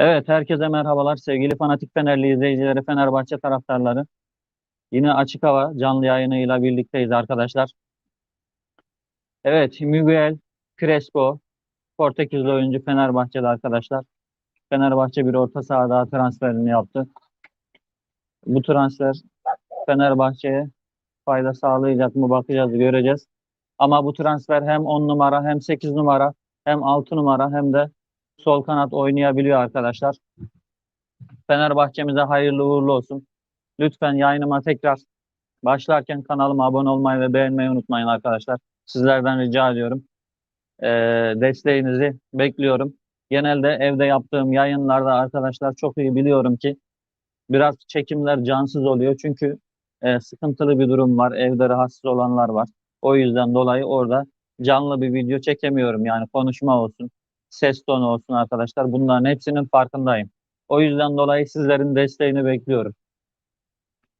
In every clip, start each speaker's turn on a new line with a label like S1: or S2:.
S1: Evet, herkese merhabalar sevgili fanatik Fenerli izleyicileri, Fenerbahçe taraftarları. Yine açık hava canlı yayınıyla birlikteyiz arkadaşlar. Evet, Miguel Crespo, Portekizli oyuncu Fenerbahçe'de arkadaşlar. Fenerbahçe bir orta saha daha transferini yaptı. Bu transfer Fenerbahçe'ye fayda sağlayacak mı bakacağız, göreceğiz. Ama bu transfer hem 10 numara hem 8 numara hem 6 numara hem de sol kanat oynayabiliyor arkadaşlar. Fenerbahçe'mize hayırlı uğurlu olsun. Lütfen yayınıma tekrar başlarken kanalıma abone olmayı ve beğenmeyi unutmayın arkadaşlar. Sizlerden rica ediyorum. Ee, desteğinizi bekliyorum. Genelde evde yaptığım yayınlarda arkadaşlar çok iyi biliyorum ki biraz çekimler cansız oluyor. Çünkü e, sıkıntılı bir durum var. Evde rahatsız olanlar var. O yüzden dolayı orada canlı bir video çekemiyorum. Yani konuşma olsun, ses tonu olsun arkadaşlar. Bunların hepsinin farkındayım. O yüzden dolayı sizlerin desteğini bekliyorum.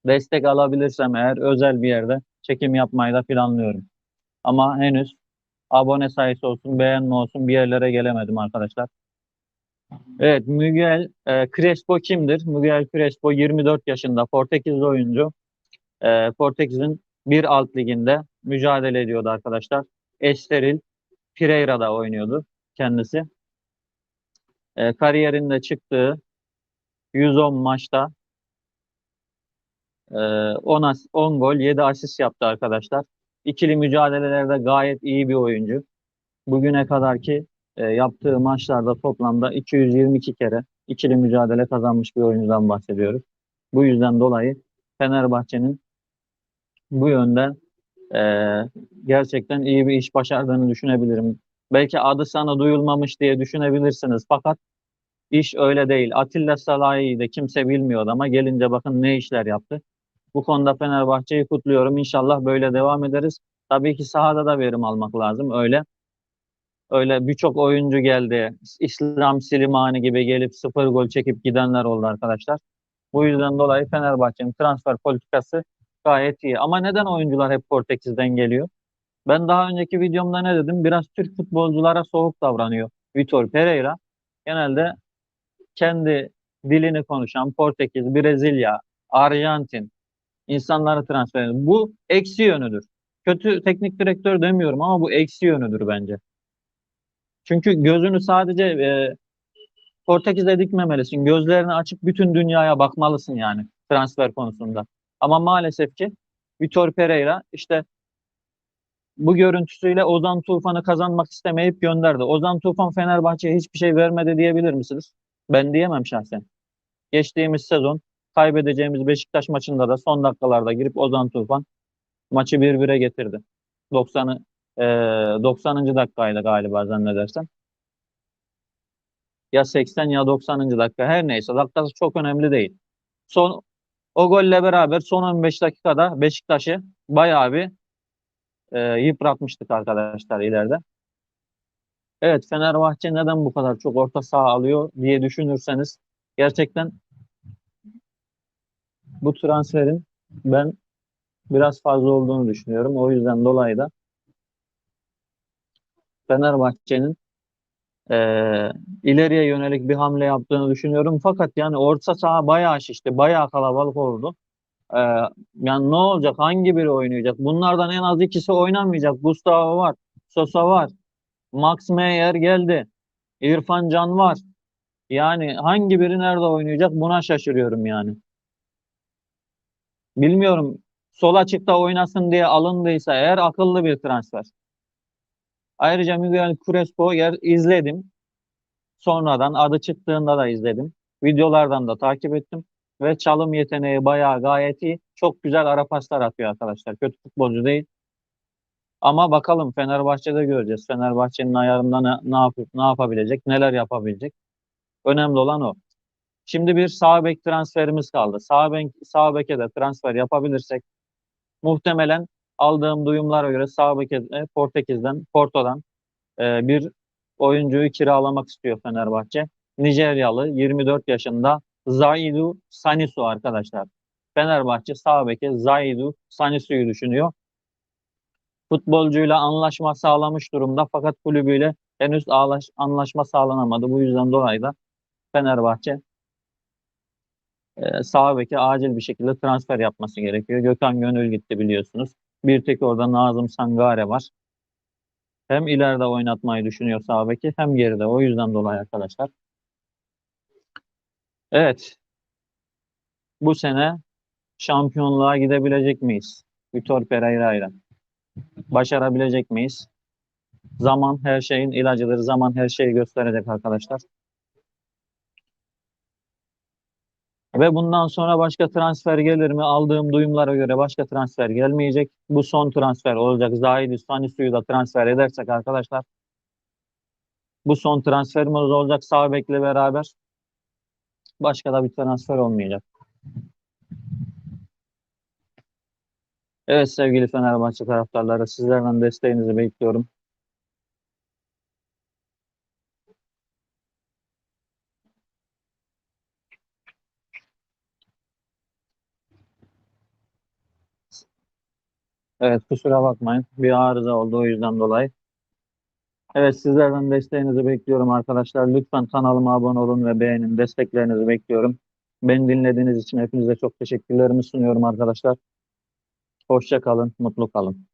S1: Destek alabilirsem eğer özel bir yerde çekim yapmayı da planlıyorum. Ama henüz abone sayısı olsun, beğenme olsun bir yerlere gelemedim arkadaşlar. Evet, Miguel e, Crespo kimdir? Miguel Crespo 24 yaşında Portekizli oyuncu. E, Portekiz'in bir alt liginde mücadele ediyordu arkadaşlar. Estoril Pereira'da oynuyordu kendisi. E, kariyerinde çıktığı 110 maçta e, 10, as 10 gol 7 asist yaptı arkadaşlar. İkili mücadelelerde gayet iyi bir oyuncu. Bugüne kadar ki e, yaptığı maçlarda toplamda 222 kere ikili mücadele kazanmış bir oyuncudan bahsediyoruz. Bu yüzden dolayı Fenerbahçe'nin bu yönde e, gerçekten iyi bir iş başardığını düşünebilirim. Belki adı sana duyulmamış diye düşünebilirsiniz. Fakat iş öyle değil. Atilla Salahi'yi de kimse bilmiyordu ama gelince bakın ne işler yaptı. Bu konuda Fenerbahçe'yi kutluyorum. İnşallah böyle devam ederiz. Tabii ki sahada da verim almak lazım. Öyle öyle birçok oyuncu geldi. İslam Silimani gibi gelip sıfır gol çekip gidenler oldu arkadaşlar. Bu yüzden dolayı Fenerbahçe'nin transfer politikası gayet iyi. Ama neden oyuncular hep Portekiz'den geliyor? Ben daha önceki videomda ne dedim? Biraz Türk futbolculara soğuk davranıyor. Vitor Pereira genelde kendi dilini konuşan Portekiz, Brezilya, Arjantin insanları transfer ediyor. Bu eksi yönüdür. Kötü teknik direktör demiyorum ama bu eksi yönüdür bence. Çünkü gözünü sadece e, Portekiz'e dikmemelisin. Gözlerini açıp bütün dünyaya bakmalısın yani transfer konusunda. Ama maalesef ki Vitor Pereira işte bu görüntüsüyle Ozan Tufan'ı kazanmak istemeyip gönderdi. Ozan Tufan Fenerbahçe'ye hiçbir şey vermedi diyebilir misiniz? Ben diyemem şahsen. Geçtiğimiz sezon kaybedeceğimiz Beşiktaş maçında da son dakikalarda girip Ozan Tufan maçı 1-1'e getirdi. 90'ı e, 90. dakikaydı galiba zannedersem. Ya 80 ya 90. dakika her neyse dakikası çok önemli değil. Son o golle beraber son 15 dakikada Beşiktaş'ı bayağı bir e, yıpratmıştık arkadaşlar ileride. Evet Fenerbahçe neden bu kadar çok orta saha alıyor diye düşünürseniz gerçekten bu transferin ben biraz fazla olduğunu düşünüyorum. O yüzden dolayı da Fenerbahçe'nin e, ileriye yönelik bir hamle yaptığını düşünüyorum. Fakat yani orta saha bayağı şişti, bayağı kalabalık oldu. E, yani ne olacak? Hangi biri oynayacak? Bunlardan en az ikisi oynamayacak. Gustavo var, Sosa var, Max Meyer geldi, İrfan Can var. Yani hangi biri nerede oynayacak? Buna şaşırıyorum yani. Bilmiyorum. Sol açıkta oynasın diye alındıysa eğer akıllı bir transfer. Ayrıca Miguel Crespo yer izledim. Sonradan adı çıktığında da izledim. Videolardan da takip ettim. Ve çalım yeteneği bayağı gayet iyi. Çok güzel ara paslar atıyor arkadaşlar. Kötü futbolcu değil. Ama bakalım Fenerbahçe'de göreceğiz. Fenerbahçe'nin ayarında ne, ne, yap ne yapabilecek, neler yapabilecek. Önemli olan o. Şimdi bir sağ bek transferimiz kaldı. Sağ, bek, sağ beke de transfer yapabilirsek muhtemelen aldığım duyumlara göre sağ beke Portekiz'den, Porto'dan e, bir oyuncuyu kiralamak istiyor Fenerbahçe. Nijeryalı 24 yaşında Zaidu Sanisu arkadaşlar. Fenerbahçe sağ beke Zaidu Sanisu'yu düşünüyor. Futbolcuyla anlaşma sağlamış durumda fakat kulübüyle henüz anlaşma sağlanamadı. Bu yüzden dolayı da Fenerbahçe e, sağ beke acil bir şekilde transfer yapması gerekiyor. Gökhan Gönül gitti biliyorsunuz. Bir tek orada Nazım Sangare var. Hem ileride oynatmayı düşünüyor sağ beki hem geride. O yüzden dolayı arkadaşlar. Evet. Bu sene şampiyonluğa gidebilecek miyiz? Vitor Pereira ile. Başarabilecek miyiz? Zaman her şeyin ilacıdır. Zaman her şeyi gösterecek arkadaşlar. Ve bundan sonra başka transfer gelir mi? Aldığım duyumlara göre başka transfer gelmeyecek. Bu son transfer olacak. Zahidi Sanisu'yu da transfer edersek arkadaşlar. Bu son transferimiz olacak sağ bekle beraber. Başka da bir transfer olmayacak. Evet sevgili Fenerbahçe taraftarları sizlerden desteğinizi bekliyorum. Evet kusura bakmayın. Bir arıza oldu o yüzden dolayı. Evet sizlerden desteğinizi bekliyorum arkadaşlar. Lütfen kanalıma abone olun ve beğenin. Desteklerinizi bekliyorum. Beni dinlediğiniz için hepinize çok teşekkürlerimi sunuyorum arkadaşlar. Hoşça kalın, mutlu kalın.